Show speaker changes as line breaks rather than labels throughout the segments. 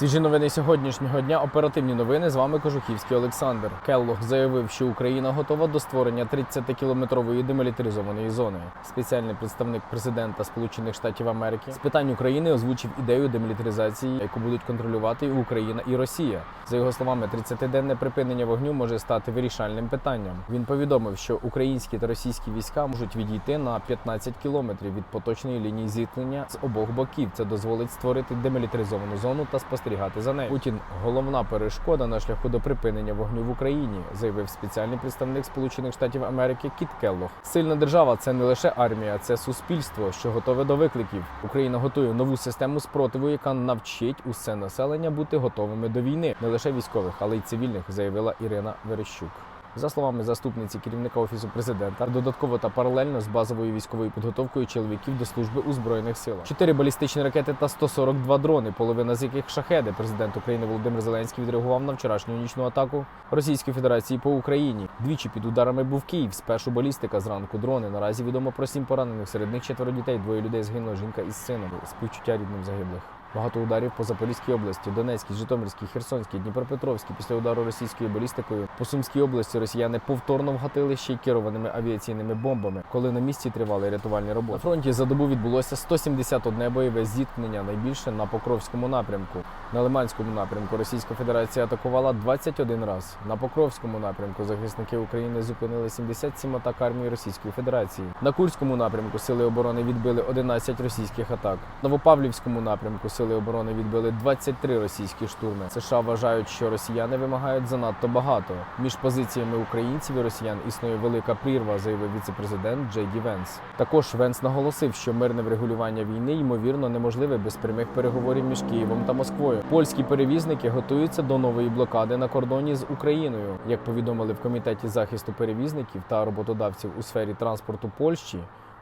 Свіжі новини сьогоднішнього дня. Оперативні новини. З вами Кожухівський Олександр. Келлог заявив, що Україна готова до створення 30-кілометрової демілітаризованої зони. Спеціальний представник президента Сполучених Штатів Америки з питань України озвучив ідею демілітаризації, яку будуть контролювати і Україна і Росія. За його словами, 30-денне припинення вогню може стати вирішальним питанням. Він повідомив, що українські та російські війська можуть відійти на 15 кілометрів від поточної лінії зіткнення з обох боків. Це дозволить створити демілітаризовану зону та спостерігати за нею. Путін головна перешкода на шляху до припинення вогню в Україні, заявив спеціальний представник Сполучених Штатів Америки Кіт Келлог. Сильна держава це не лише армія, це суспільство, що готове до викликів. Україна готує нову систему спротиву, яка навчить усе населення бути готовими до війни, не лише військових, але й цивільних, заявила Ірина Верещук. За словами заступниці керівника офісу президента, додатково та паралельно з базовою військовою підготовкою чоловіків до служби у збройних силах. Чотири балістичні ракети та 142 дрони, половина з яких шахеди. Президент України Володимир Зеленський відреагував на вчорашню нічну атаку Російської Федерації по Україні. Двічі під ударами був Київ. Спершу балістика зранку дрони. Наразі відомо про сім поранених. Серед них четверо дітей. Двоє людей згинуло. Жінка із сином. Співчуття рідним загиблих. Багато ударів по Запорізькій області, Донецькій, Житомирській, Херсонській, Дніпропетровській. Після удару російською балістикою по Сумській області росіяни повторно вгатили ще й керованими авіаційними бомбами, коли на місці тривали рятувальні роботи. На фронті за добу відбулося 171 бойове зіткнення, найбільше на Покровському напрямку. На Лиманському напрямку Російська Федерація атакувала 21 раз. На Покровському напрямку захисники України зупинили 77 атак армії Російської Федерації. На Курському напрямку сили оборони відбили 11 російських атак. Новопавлівському напрямку сили оборони відбили 23 російські штурми. США вважають, що росіяни вимагають занадто багато. Між позиціями українців і росіян існує велика прірва, заявив віцепрезидент Джей Ді Венс. Також Венс наголосив, що мирне врегулювання війни ймовірно неможливе без прямих переговорів між Києвом та Москвою. Польські перевізники готуються до нової блокади на кордоні з Україною. Як повідомили в комітеті захисту перевізників та роботодавців у сфері транспорту Польщі.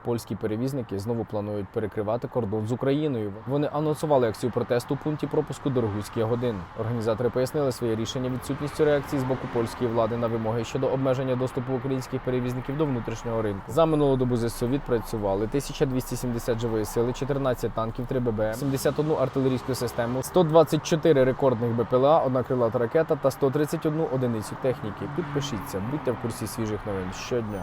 Польські перевізники знову планують перекривати кордон з Україною. Вони анонсували акцію протесту у пункті пропуску Дорогуський годин. Організатори пояснили своє рішення відсутністю реакції з боку польської влади на вимоги щодо обмеження доступу українських перевізників до внутрішнього ринку. За минулу добу ЗСУ відпрацювали 1270 живої сили, 14 танків, 3 ББМ, 71 артилерійську систему, 124 рекордних БПЛА, одна крилата ракета та 131 одиницю техніки. Підпишіться, будьте в курсі свіжих новин щодня.